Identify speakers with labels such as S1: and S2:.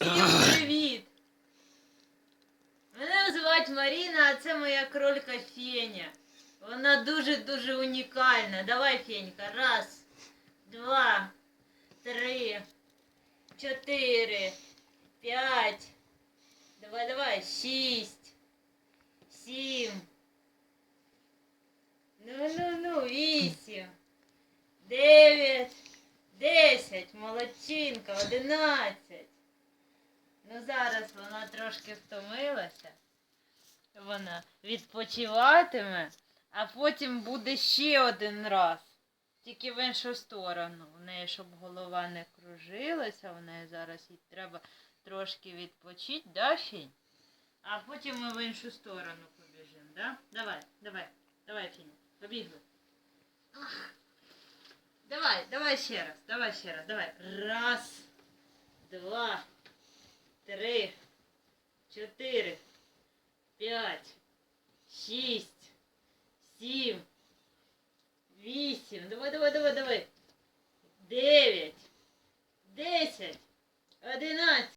S1: Всім привіт! Мене звати Маріна, а це моя кролька Феня. Вона дуже-дуже унікальна. Давай, Фенька, раз, два, три, чотири, п'ять. Давай, давай, шість, сім. Ну, ну, ну, вісім, дев'ять, десять, молодчинка, одинадцять. Зараз вона трошки втомилася. Вона відпочиватиме, а потім буде ще один раз. Тільки в іншу сторону. У неї, щоб голова не кружилася, у неї зараз їй треба трошки відпочити, да, Фінь? А потім ми в іншу сторону побіжимо, да? Давай, давай, давай, Фінь, побігли. Давай, давай ще раз, давай ще раз, давай. Раз, чотири, п'ять, шість, сім, вісім. Давай, давай, давай, давай. Дев'ять. Десять. Одинадцять.